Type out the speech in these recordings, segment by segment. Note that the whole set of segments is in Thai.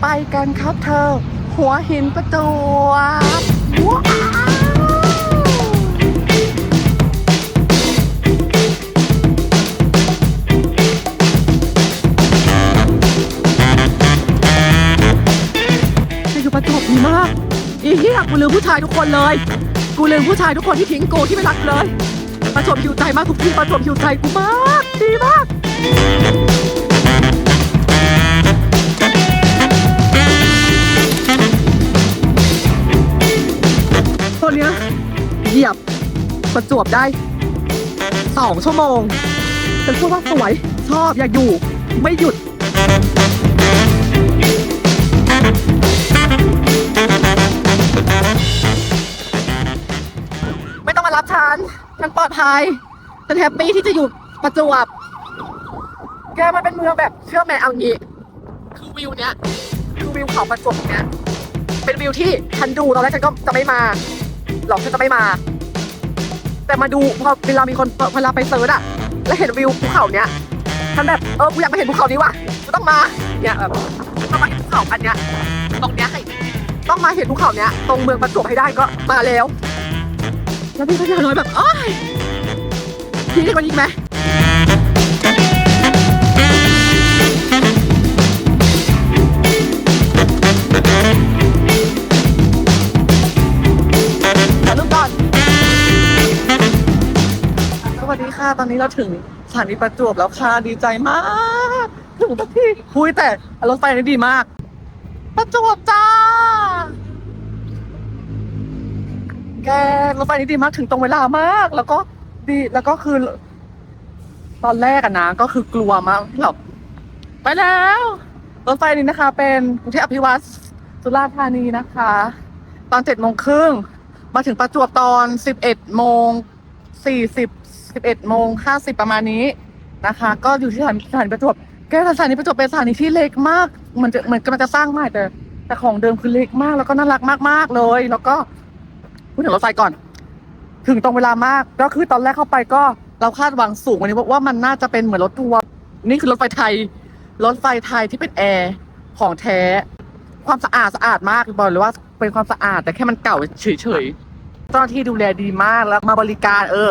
ไปกันครับเธอ หัวหินประจวบว้าวนี่คือประจวบดีมาก อีเหี้ยกูลืมผู้ชายทุกคนเลย กูลืมผู้ชายทุกคนที่ทิ้งกูที่ไม่รักเลย ประจวบหิวใจมากทุกทีประจวบหิวใจกูมาก ดีมาก เหยียบประจวบได้สองชั่วโมงเป็นพวกว่าสวย ชอบอยากอยู่ ไม่หยุดไม่ต้องมารับฉัน ฉันปลอดภัย ฉันแฮปปี้ที่จะอยู่ประจวบ แกมันเป็นเมืองแบบเชื่อแม่เอางี้ คือวิวเนี้ย คือวิวเขาประจวบเนี้ย เป็นวิวที่ฉันดูตอนแรกฉันก็จะไม่มา หรอกฉันจะไม่มา แต่มาดูพอเวลามีคนเวลาไปเซิร์ชอะแล้วเห็นวิวภูเขาเนี้ยฉันแบบเออกูอยากไปเห็นภูเขานี้ว่ะกูต้องมาเนี่ยแบบต้องมาเห็นภูเขาอันเนี้ยตรงเนี้ยให้ต้องมาเห็นภูเขาเนี้ยตรงเมืองประจวบให้ได้ก็มาแล้ว แล้วพี่พัทยาน้อยแบบอ้ายพี่ได้กว่านี้อีกไหม ตอนนี้เราถึงสถานีประจวบแล้วค่ะดีใจมากถึงที่ คุยแต่รถไฟนี่ดีมาก ประจวบจ้า แกรถไฟนี่ดีมากถึงตรงเวลามาก แล้วก็ดีแล้วก็คือ ตอนแรกอะนะก็คือกลัวมากที่แบบไปแล้วรถไฟนี้นะคะ เป็นกรุงเทพอภิวัตสุราษฎร์ธานีนะคะ ตอนเจ็ดโมงครึ่งมาถึงประจวบตอนสิบเอ็ดโมงสี่สิบ สิบเอ็ดโมงห้าสิบประมาณนี้นะคะ ก็อยู่ที่สถานีสถานีประจวบแกสถานีประจวบเป็นสถานีที่เล็กมากเหมันจะเหมือนกำลังจะสร้างใหม่แต่แต่ของเดิมคือเล็กมากแล้วก็น่ารักมากๆเลย แล้วก็พูดถึงรถไฟก่อน ถึงตรงเวลามากก็คือตอนแรกเข้าไปก็เราคาดหวังสูงวันนี้ว่ามันน่าจะเป็นเหมือนรถทัวร์นี่คือรถไฟไทย รถไฟไทยที่เป็นแอร์ของแท้ ความสะอาดสะอาดมากบอกเลยว่าเป็นความสะอาดแต่แค่มันเก่าเฉยๆเจ้าหน้าที่ดูแลดีมากแล้วมาบริการเออ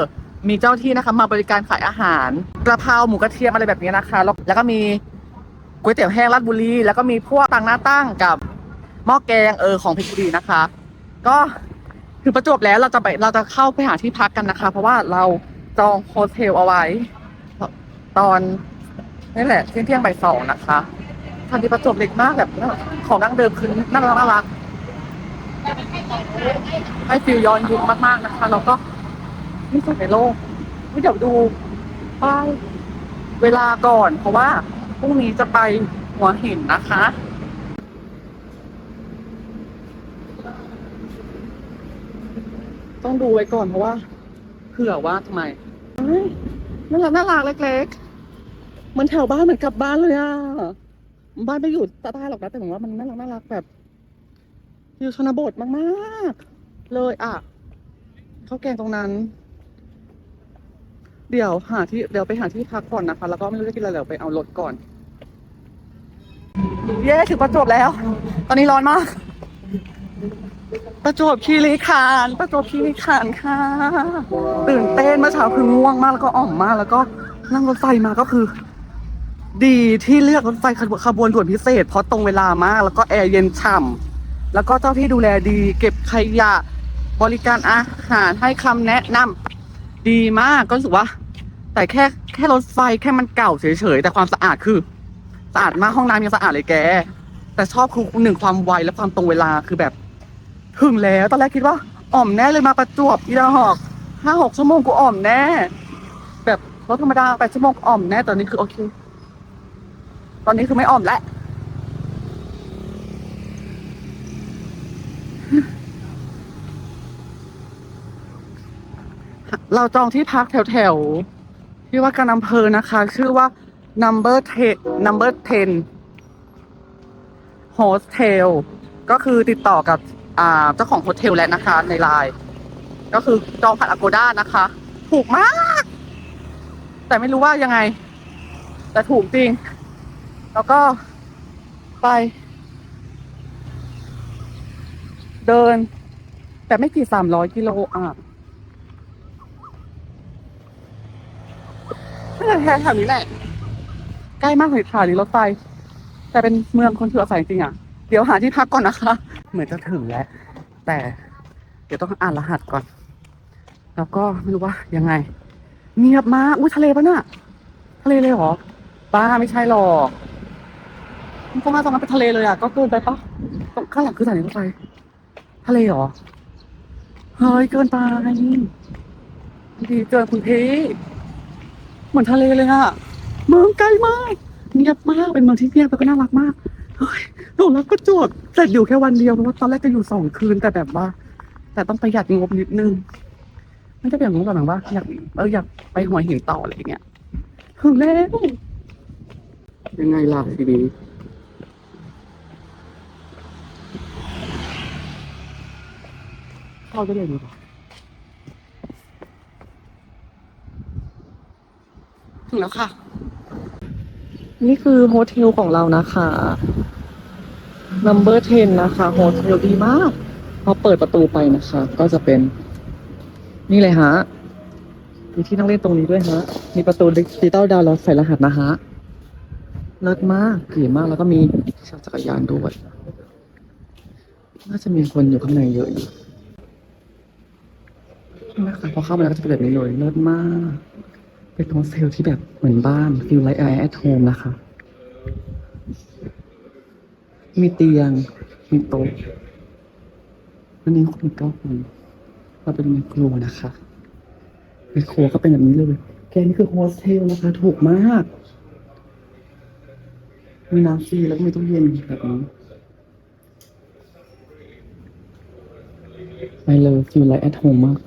มีเจ้าที่นะคะมาบริการขายอาหารกระเพราหมูกระเทียมอะไรแบบนี้นะคะแล้วแล้วก็มีก๋วยเตี๋ยวแห้งราดบุรี แล้วก็มีพวกตังหน้าตั้งกับหม้อแกงเออของเพชรบุรีนะคะ ก็ถึงประจวบแล้วเราจะไปเราจะเข้าไปหาที่พักกันนะคะ เพราะว่าเราจองโฮเทลเอาไว้ ตอนนี่แหละเที่ยงเที่ยงบ่ายสองนะคะทันทีประจวบเล็กมากแบบของดั้งเดิมคือน่ารักน่ารักให้ฟิลย้อนยุคมากๆนะคะแล้วก็ ที่สุดในโลกไม่เดี๋ยวดูป้ายเวลาก่อน เพราะว่าพรุ่งนี้จะไปหัวหินนะคะต้องดูไว้ก่อนเพราะว่าเผื่อว่าทำไมน่ารักน่ารักเล็กๆเหมันแถวบ้านเหมือนกลับบ้านเลยอะบ้านไม่อยู่ใต้หรอกนะแต่ผมว่ามันน่ารักน่ารักแบบอยู่ชนบทมากๆ เลยอะข้าวแกงตรงนั้น เดี๋ยวหาที่เดี๋ยวไปหาที่พักก่อนนะคะ แล้วก็ไม่รู้จะกินอะไรเดี๋ยวไปเอารถก่อน เย้ถึงประจวบแล้ว ตอนนี้ร้อนมาก ประจวบคีรีขันธ์ประจวบคีรีขันธ์ค่ะ ตื่นเต้นเมื่อเช้าคือง่วงมากแล้วก็อ่อมมากแล้วก็นั่งรถไฟมาก็คือ ดีที่เลือกรถไฟขบวนด่วนพิเศษ เพราะตรงเวลามากแล้วก็แอร์เย็นฉ่ำแล้วก็เจ้าที่ดูแลดี เก็บขยะบริการอาหารให้คำแนะนำ ดีมากก็รู้สึกว่า แต่แค่แค่รถไฟแค่มันเก่าเฉยๆแต่ความสะอาดคือสะอาดมากห้องน้ำยังสะอาดเลยแก แต่ชอบคือหนึ่งความไวและความตรงเวลาคือแบบถึงแล้วตอนแรกคิดว่าอ่อมแน่เลยมาประจวบอีดาหอกห้าหกชั่วโมงกูอ่อมแน่ แบบรถธรรมดาแปดชั่วโมงอ่อมแน่ตอนนี้คือโอเค ตอนนี้คือไม่อ่อมแล้ว เราจองที่พักแถวๆที่ว่าการอำเภอนะคะ ชื่อว่า number ten number ten hostel ก็คือติดต่อกับอ่าเจ้าของโฮเทลแล้วนะคะ ในไลน์ก็คือจองผ่านอโกด้านะคะ ถูกมาก แต่ไม่รู้ว่ายังไง แต่ถูกจริง แล้วก็ไป เดิน แต่ไม่กี่สามร้อยกิโลอะ ไม่ใช่แค่แถวนี้แหละ ใกล้มากเลยค่ะนี่รถไฟ แต่เป็นเมืองคนถืออาศัยจริงอะ เดี๋ยวหาที่พักก่อนนะคะ เหมือนจะถึงแล้ว แต่เดี๋ยวต้องอ่านรหัสก่อน แล้วก็ไม่รู้ว่ายังไง เงียบมากอุ้ยทะเลปะน่ะ ทะเลเลยเหรอบ้าไม่ใช่หรอกมันก็มาตรงนั้นเป็นทะเลเลยอะ ก็เกินไปปะข้างหลังคือสถานีรถไฟ ทะเลเหรอ เฮ้ยเกินไปดีเกินคุณพี่ มือนทะเลเลยอะเมืองไกลมากเงียบมากเป็นเมืองที่เงียบแล้วก็น่ารักมากเฮ้ยหนูรักก็จวดแต่อยู่แค่วันเดียวเพราะว่าตอนแรกจะอยู่สองคืนแต่แบบว่า แต่ต้องประหยัดงบนิดนึงไม่ได้เป็นงบแบบว่าอยากเอออยากไปหัวหินต่ออะไรอย่างเงี้ยถึงแล้วยังไงล่ะทีนี้เข้าได้เลยดีกว่ ถึงแล้วค่ะ นี่คือโฮเทลของเรานะคะ number 10 นะคะ โฮเทลดีมาก พอเปิดประตูไปนะคะ ก็จะเป็น นี่เลยฮะ มีที่นั่งเล่นตรงนี้ด้วยฮะ มีประตูดิจิตอลดาวน์โหลดใส่รหัสนะฮะเลิศมากเก๋มาก แล้วก็มีชาจจักรยานด้วย น่าจะมีคนอยู่ข้างในเยอะอยู่นะคะพอเข้ามาแล้วก็จะเป็นแบบนี้เลยเลิศมาก เป็นโฮสเทลที่แบบเหมือนบ้านฟิลไลท์แอร์แอทโฮมนะคะ มีเตียง มีโต๊ะอันนี้คนเก้าคนเราเป็นไมโครนะคะไมโครก็เป็นแบบนี้เลยแกนี่คือโฮสเทลนะคะ ถูกมาก มีน้ำฟรีแล้วก็มีตู้เย็นแบบนี้ไปเลยฟิลไลท์แอทโฮมมาก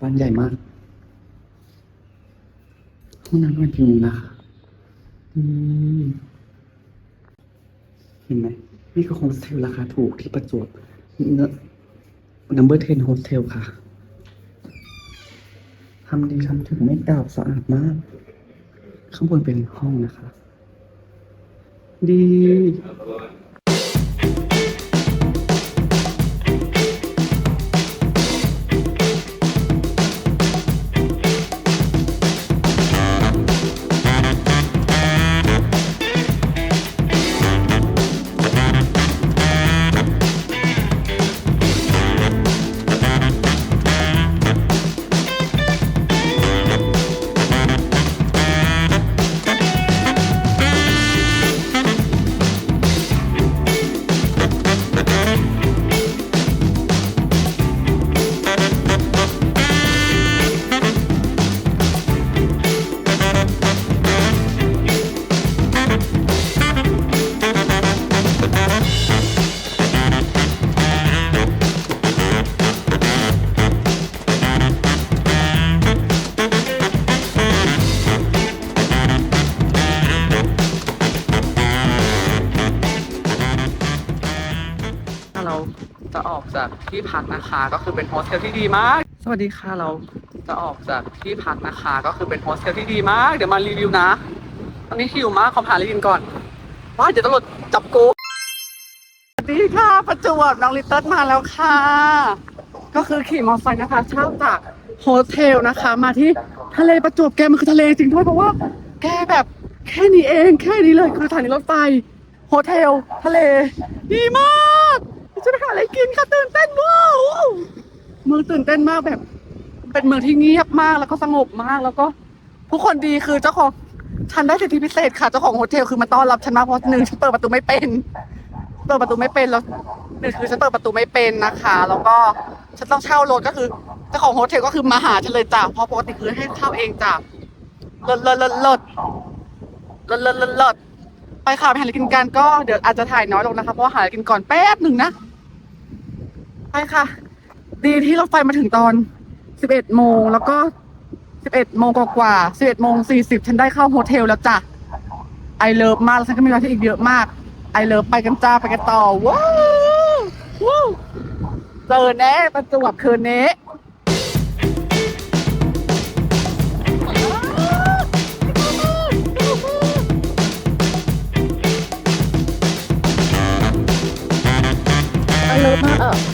บ้านใหญ่มาก ห้องน้ำมันอยู่นะคะ อืม เห็นไหม นี่คือโฮสเทลราคาถูกที่ประจวบเนอะ number 10 hotel ค่ะ ทำดีทำถึงไม่เก่าสะอาดมาก ข้างบนเป็นห้องนะคะ ดี พักนะคะ ก็คือเป็นโฮสเทลที่ดีมาก สวัสดีค่ะเราจะออกจากที่พักนะคะ ก็คือเป็นโฮสเทลที่ดีมาก เดี๋ยวมารีวิวนะ ตอนนี้หิวมากขอหาอะไรกินก่อนว่าเดี๋ยวตำรวจจับกูสวัสดีค่ะ ประจวบน้องลิตเติ้ลมาแล้วค่ะ ก็คือขี่มอเตอร์ไซค์นะคะ เช่าจากโฮสเทลนะคะ มาที่ทะเลประจวบแกมันคือทะเลจริงด้วยเพราะว่า แกแบบแค่นี้เอง แค่นี้เลยคือสถานีรถไฟโฮเทล ทะเล ดีมาก ฉันหาอะไรกินค่ะตื่นเต้นมากเมืองตื่นเต้นมากแบบ เป็นเมืองที่เงียบมากแล้วก็สงบมากแล้วก็ ผู้คนดีคือเจ้าของฉันได้สิทธิพิเศษค่ะเจ้าของโฮเทลคือมาต้อนรับฉันมาเพราะหนึ่งฉันเปิดประตูไม่เป็นเปิดประตูไม่เป็นแล้วหนึ่งคือฉันเปิดประตูไม่เป็นนะคะ แล้วก็ฉันต้องเช่ารถก็คือเจ้าของโฮเทลก็คือมาหาฉันเลยจ้ะเพราะปกติคือให้เช่าเองจ้ะเลิศเลิศเลิศเลิศเลิศเลิศเลิศไปค่ะไปหาอะไรกินกันก็เดี๋ยวอาจจะถ่ายน้อยลงนะคะเพราะหาอะไรกินก่อนแป๊บหนึ่งนะ ไปค่ะ ดีที่รถไฟมาถึงตอน 11 โมงแล้วก็ 11 โมงกว่าๆ11 โมง 40 ฉันได้เข้าโฮเทลแล้วจ้ะไอเลิฟมากแล้วฉันก็มีเวลาที่อีกเยอะมากไอเลิฟไปกันจ้าไปกันต่อว้าวว้าวเจอแน่ประจวบคืนนี้ไปเลิศมากอะ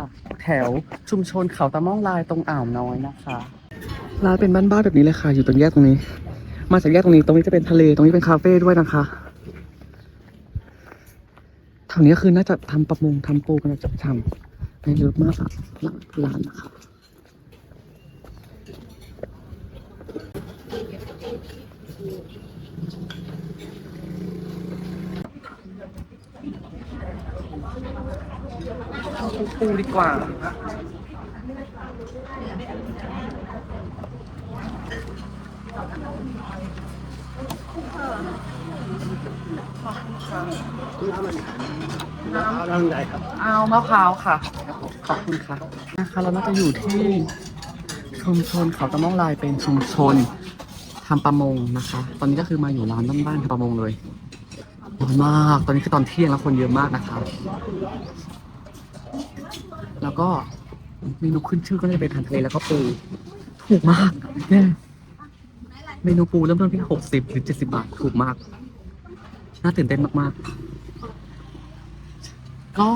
ค่ะ แถวชุมชนเขาตะม่องลายตรงอ่าวน้อยนะคะร้านเป็นบ้านๆแบบนี้เลยค่ะ อยู่ตรงแยกตรงนี้ มาจากแยกตรงนี้ตรงนี้จะเป็นทะเลตรงนี้เป็นคาเฟ่ด้วยนะคะทางนี้คือน่าจะทำประมงทำปูกันจะทำในเลิฟมากอะร้านนะคะ เอา ปูดีกว่าเอาไหนครับเอามะพร้าวค่ะ ขอบคุณค่ะ นะคะ เราน่าจะอยู่ที่ชุมชนเขาตะม่องลายเป็นชุมชนทำประมงนะคะ ตอนนี้ก็คือมาอยู่ร้านบ้านๆทำประมงเลยร้อนมาก ตอนนี้คือตอนเที่ยงแล้วคนเยอะมากนะคะ แล้วก็เมนูขึ้นชื่อก็จะเป็นอาหารทะเลแล้วก็ปู ถูกมากแน่เมนูปูเริ่มต้นที่หกสิบหรือเจ็ดสิบาทถูกมาก น่าตื่นเต้นมากๆ ก็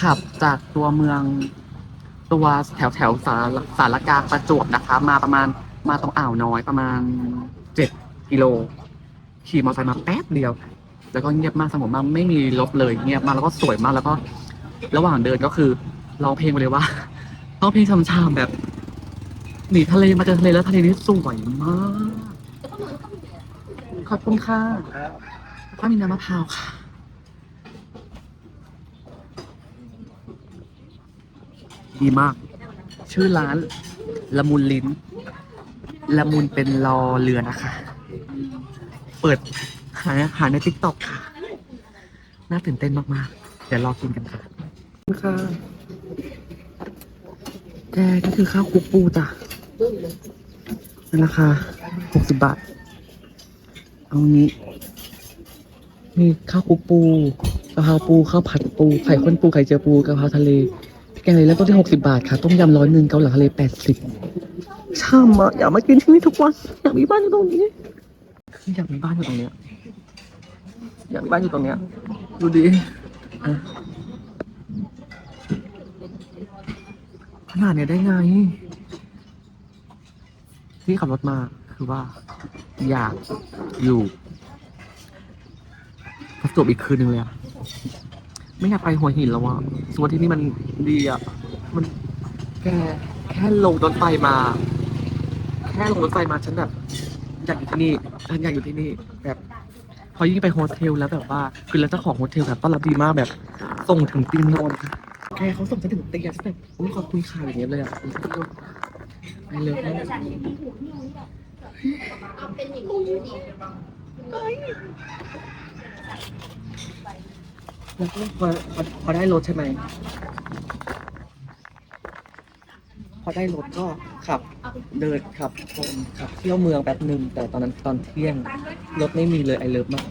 ขับจากตัวเมืองตัวแถวแถวสารสารกลางประจวบนะคะ มาประมาณมาตรงอ่าวน้อยประมาณเจ็ดกิโลขี่มอเตอร์ไซค์มาแป๊บเดียว แล้วก็เงียบมากสงบมากไม่มีรถเลยเงียบมากแล้วก็สวยมากแล้วก็ ระหว่างเดินก็คือ ร้องเพลงไปเลยว่าร้องเพลงช้ำๆแบบ หนีทะเลมาเจอทะเลแล้วทะเลนี่สวยมากขอบคุณค่ะแล้วก็มีน้ำมะพร้าวค่ะดีมาก ชื่อร้านละมุนลิ้นละมุนเป็นรอเรือนะคะ เปิดหาหาในทิกต็อกค่ะ น่าตื่นเต้นมาก ๆ เดี๋ยวรอกินกันค่ะขอบคุณค่ะ แกนี่คือข้าวคุกปูจ้ะในราคาหกสิบบาท เอางี้ มีข้าวคุกปูกะเพราปูข้าวผัดปูไข่ข้นปูไข่เจียวปูกะเพราทะเลพริกแกงเลยแล้วต้นที่หกสิบาทค่ะ ต้มยำร้อยหนึ่งเกาเหลาทะเลแปดสิบช่ำอะอยากมากินที่นี่ทุกวันอยากมีบ้านอยู่ตรงนี้ออยากมีบ้านอยู่ตรงเนี้ยอยากมีบ้านอยู่ตรงเนี้ยดูดีอะ ขนาดเนี้ยได้ไง ที่ขับรถมาคือว่า อยากอยู่ประจวบอีกคืนหนึ่งเลยอะไม่อยากไปหัวหินแล้วอะสวนที่นี่มันดีอะมันแค่แค่ลงรถไฟมา แค่ลงรถไฟมาฉันแบบอยากอยู่ที่นี่ฉันอยากอยู่ที่นี่ แบบพอยิ่งไปโฮสเทลแล้วแบบว่า คือแล้วเจ้าของโฮสเทลแบบต้อนรับดีมากแบบส่งถึงเตียงนอน แกเขาส่งฉันถึงเตียงฉันแบบอุ้ยขอบคุณค่ะอย่างเงี้ยเลยอะไปเลยมากแล้วก็พอพอพอได้รถใช่ไหม พอได้รถก็ขับเดินขับชมขับเที่ยวเมืองแป๊บหนึ่งแต่ตอนนั้นตอนเที่ยง รถไม่มีเลยไอเลิฟมาก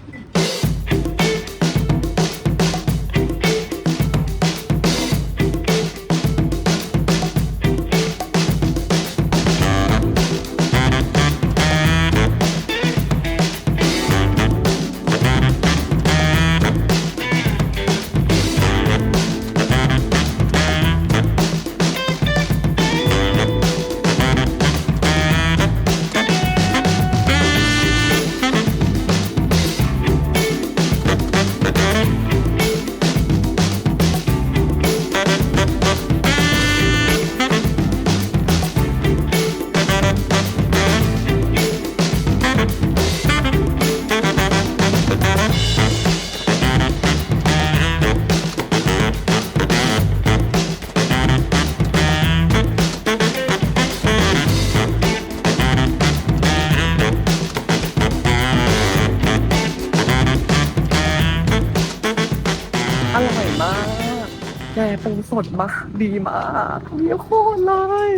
ปูสดมากดีมากเยี่ยโคตรเลย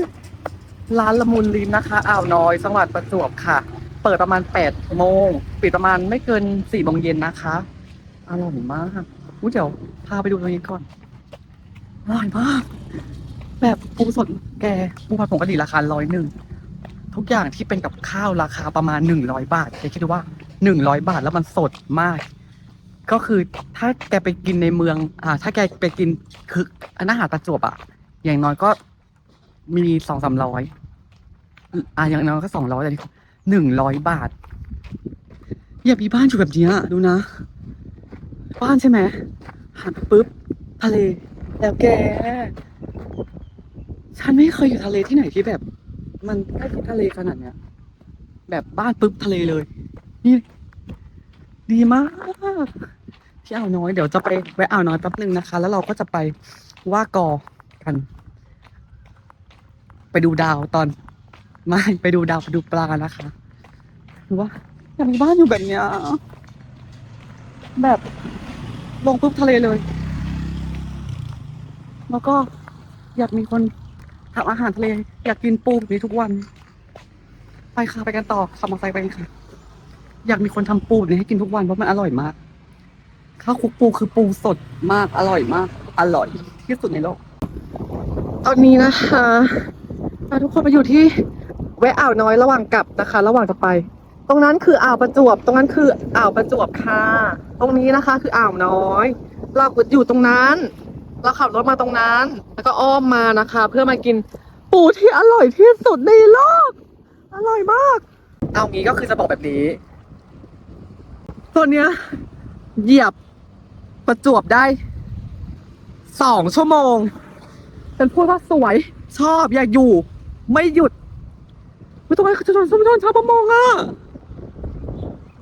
ร้านละมุนลิ้นนะคะอ่าวน้อยจังหวัดประจวบค่ะ เปิดประมาณแปดโมงปิดประมาณไม่เกินสี่โมงเย็นนะคะอร่อยมากอู้เดี๋ยวพาไปดูตรงนี้ก่อนอร่อยมาก แบบปูสดแกปูผัดผงกะหรี่ราคาร้อยหนึ่งทุกอย่างที่เป็นกับข้าวราคาประมาณหนึ่งร้อยบาทแกคิดดูว่าหนึ่งร้อยบาทแล้วมันสดมาก ก็คือถ้าแกไปกินในเมือง อ่า ถ้าแกไปกินคืออันอาหารประจวบอะอย่างน้อยก็มีสองสามร้อยอ่าอย่างน้อยก็สองร้อยแต่หนึ่งร้อยบาท อย่ามีบ้านอยู่แบบนี้ดูนะ บ้านใช่ไหมหันปุ๊บทะเล แล้วแก ฉันไม่เคยอยู่ทะเลที่ไหนที่แบบ มันใกล้ทะเลขนาดเนี้ย แบบบ้านปุ๊บทะเลเลย นี่ ดีมาก ที่อ่าวน้อย เดี๋ยวจะไปแวะอ่าวน้อยแป๊บหนึ่งนะคะ แล้วเราก็จะไปว่ากอกัน ไปดูดาวตอนไม่ไปดูดาวไปดูปลานะคะหรือว่าอยากมีบ้านอยู่แบบเนี้ยแบบลงปุ๊บทะเลเลย แล้วก็อยากมีคนทำอาหารทะเล อยากกินปูแบบนี้ทุกวัน ไปค่ะไปกันต่อขับมอเตอร์ไซค์ไปค่ะ อยากมีคนทำปูแบบนี้ให้กินทุกวันเพราะมันอร่อยมาก ข้าวคลุกปูคือปูสดมากอร่อยมาก อร่อยที่สุดในโลก ตอนนี้นะคะอะทุกคนไปอยู่ที่แวะอ่าวน้อยระหว่างกลับนะคะ ระหว่างจะไป ตรงนั้นคืออ่าวประจวบ ตรงนั้นคืออ่าวประจวบค่ะ ตรงนี้นะคะคืออ่าวน้อย เราอยู่ตรงนั้น เราขับรถมาตรงนั้น แล้วก็อ้อมมานะคะ เพื่อมากินปูที่อร่อยที่สุดในโลก อร่อยมาก เอางี้ก็คือจะบอกแบบนี้ ตัวเนี้ยเหยียบ ประจวบได้สองชั่วโมงเป็นพูดว่าสวยชอบอยากอยู่ ไม่หยุด ไม่ต้องไปชุมชนชุมชนชาวประมงอะ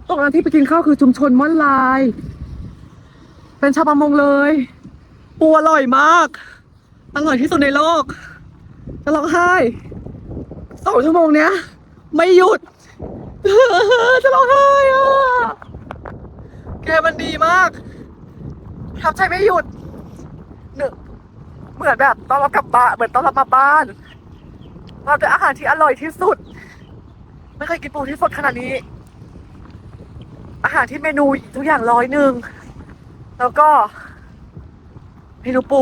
ตรงนั้นที่ไปกินข้าวคือชุมชนม่อนลาย เป็นชาวประมงเลยปูอร่อยมาก อร่อยที่สุดในโลกจะร้องไห้สองชั่วโมงเนี้ย ไม่หยุดจะร้องไห้อะแกมันดีมาก ทำใจไม่หยุดหนึ่งเหมือนแบบตอนเรากลับบ้านเหมือนตอนเรามาบ้านเราได้อาหารที่อร่อยที่สุด ไม่เคยกินปูที่สดขนาดนี้ อาหารที่เมนูทุกอย่างร้อยหนึ่งแล้วก็เมนูปู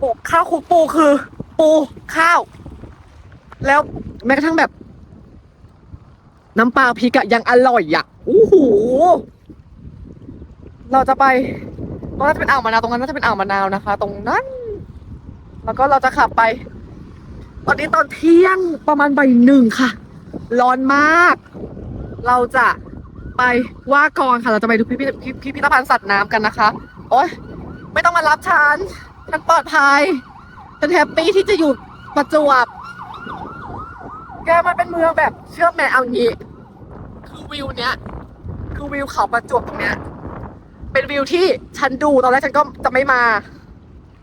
ปูข้าวคลุกปูคือ ปูข้าว แล้วแม้กระทั่งแบบ น้ำปลาพริกอะยังอร่อยอะโอ้โห เราจะไปตรงนั้นจะเป็นอ่าวมะนาวตรงนั้นน่าจะเป็นอ่าวมะนาวนะคะ ตรงนั้น แล้วก็เราจะขับไป ตอนนี้ตอนเที่ยงประมาณบ่ายหนึ่งค่ะ ร้อนมาก เราจะไปว่ากองค่ะ เราจะไปดูพิพิธพิพิธภัณฑ์สัตว์น้ำกันนะคะ โอ๊ยไม่ต้องมารับฉันฉันปลอดภัยฉันแฮปปี้ที่จะอยู่ประจวบ แกมันเป็นเมืองแบบเชื่อมแม่เอางี้ คือวิวเนี้ย คือวิวเขาประจวบตรงเนี้ย เป็นวิวที่ฉันดูตอนแรกฉันก็จะไม่มา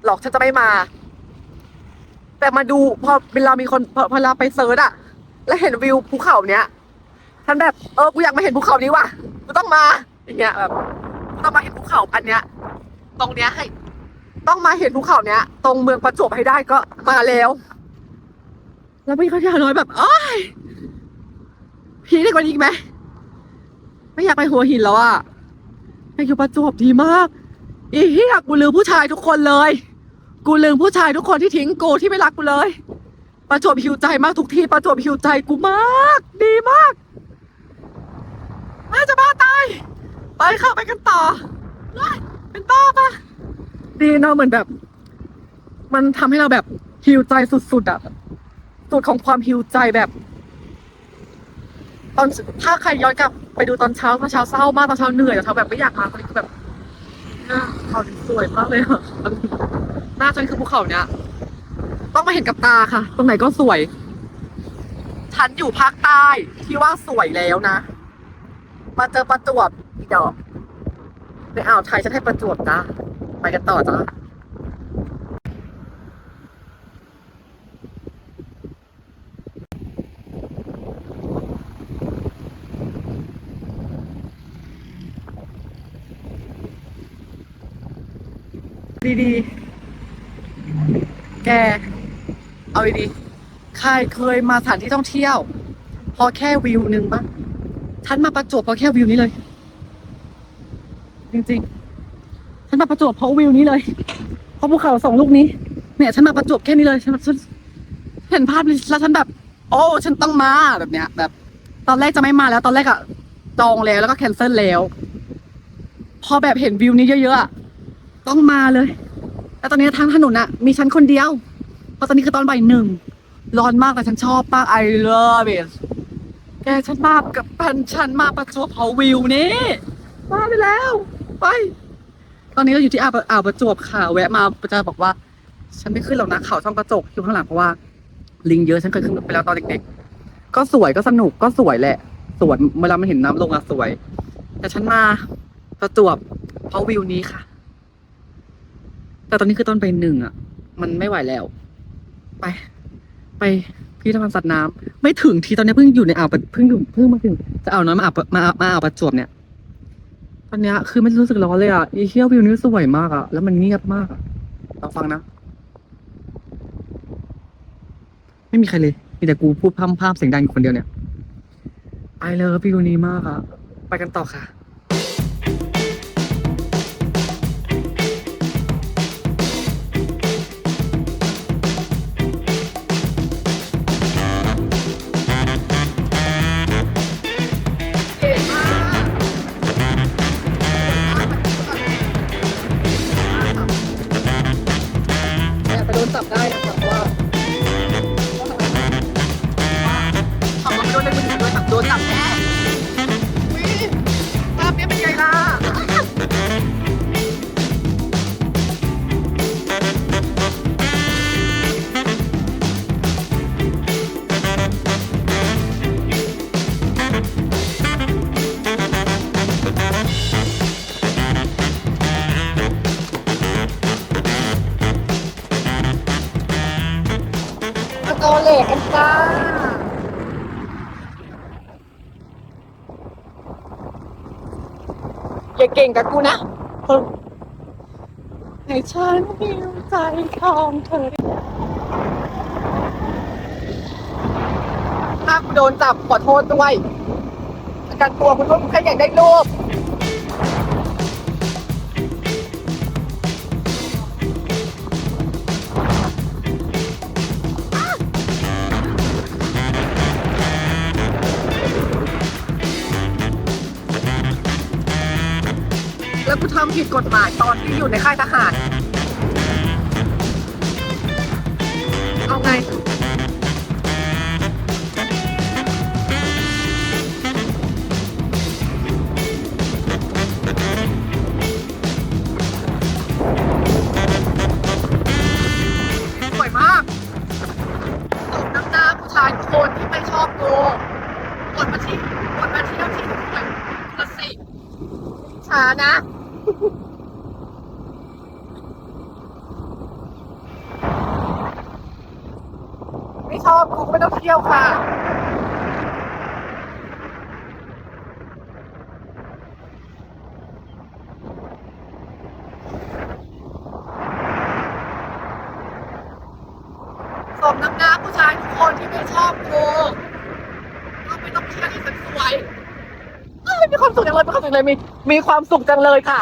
หรอกฉันจะไม่มา แต่มาดูพอเวลามีคนพอพอเราไปเซิร์ชอะแล้วเห็นวิวภูเขาเนี้ยฉันแบบเออกูอยากมาเห็นภูเขานี้ว่ะกูต้องมาอย่างเงี้ยแบบกูต้องมาเห็นภูเขาอันเนี้ย ตรงเนี้ยให้ ต้องมาเห็นภูเขาเนี้ย ตรงเมืองประจวบให้ได้ก็มาแล้ว แล้วพี่เขาที่น้อยแบบอ้ยพีได้กว่านี้อีกไหมไม่อยากไปหัวหินแล้วอะ อยากอยู่ประจวบดีมาก อีเหี้ยกูลืมผู้ชายทุกคนเลย กูลืมผู้ชายทุกคนที่ทิ้งกูที่ไม่รักกูเลย ประจวบหิวใจมากทุกทีประจวบหิวใจกูมาก ดีมากน่าจะบ้าตายไปค่ะไปกันต่อเฮ้ยเป็นบ้าปะดีเนาะเหมือนแบบ มันทำให้เราแบบหิวใจสุดๆอะสุดของความหิวใจแบบ อนถ้าใครย้อนกลับไปดูตอนเช้าตอนเช้าเศร้ามากตอนเช้าเหนื่อยตอนเช้าแบบไม่อยากมาตอนนี้คือแบบหน้าเขาสวยมากเลยอะหน้าฉันคือภูเขาเนี้ยต้องมาเห็นกับตาค่ะ ตรงไหนก็สวย ฉันอยู่ภาคใต้ที่ว่าสวยแล้วนะ มาเจอประจวบอีดอกในอ่าวไทยฉันให้ประจวบจ้าไปกันต่อจ้า ดีกเอาดีๆใครเคยมาสถานที่ท่องเที่ยว พอแค่วิวหนึ่งปะฉันมาประจวบพอแค่วิวนี้เลย จริงๆ ฉันมาประจวบเพราะวิวนี้เลย เพราะภูเขาสองลูกนี้ เนี่ย ฉันมาประจวบแค่นี้เลย ฉันฉันเห็นภาพแล้วฉันแบบ โอ้ฉันต้องมาแบบเนี้ย แบบ ตอนแรกจะไม่มาแล้ว ตอนแรกอะจองแล้วแล้วก็แคนเซิลแล้ว พอแบบเห็นวิวนี้เยอะๆอะ ต้องมาเลย แต่ตอนนี้ทางถนนอะมีฉันคนเดียว เพราะตอนนี้คือตอนบ่ายหนึ่ง ร้อนมากแต่ฉันชอบมาก I love it แกฉันมากับพันฉันมาประจวบเพราวิวนี้มาไปแล้ว ไป ตอนนี้เราอยู่ที่อ่าวอ่าวประจวบค่ะแวะมาจะบอกว่า ฉันไม่ขึ้นหรอกนะเขาช่องกระจกอยู่ข้างหลังเพราะว่า ลิงเยอะฉันเคยขึ้นไปแล้วตอนเด็กๆ ก็สวยก็สนุกก็สวยแหละ สวนเวลามันเห็นน้ำลงอะสวย แต่ฉันมาประจวบเพราะวิวนี้ค่ะ แต่ตอนนี้คือตอนไปหนึ่งอะมันไม่ไหวแล้ว ไป ไปพิพิธภัณฑ์สัตว์น้ำไม่ถึงทีตอนนี้เพิ่งอยู่ในอ่าวประเพิ่งอยู่เพิ่งมาถึงจะเอาน้อยมาอ่าวมามาอ่าวประจวบเนี่ย ตอนเนี้ยคือไม่รู้สึกร้อนเลยอะอีเที่ยววิวนี้สวยมากอะแล้วมันเงียบมากอะลองฟังนะ ไม่มีใครเลย มีแต่กูพูดพร่ำพร่ำเสียงดังอยู่คนเดียวเนี่ยไอเลิฟวิวนี้มากอะ ไปกันต่อค่ะ ฉันหิวใจของเธอ ถ้ากูโดนจับขอโทษด้วยการตัวคุณลูกแค่อยากได้รูปแล้วกูทำผิดกฎหมายตอนที่อยู่ในค่ายทหาร ไม่ชอบกูก็ไม่ต้องเที่ยวค่ะสมน้ำหน้าผู้ชายทุกคนที่ไม่ชอบกูก็ไม่ต้องเที่ยวที่สวยๆเอ้ยมีความสุขจังเลยมีความสุขจังเลยมีมีความสุขจังเลยค่ะ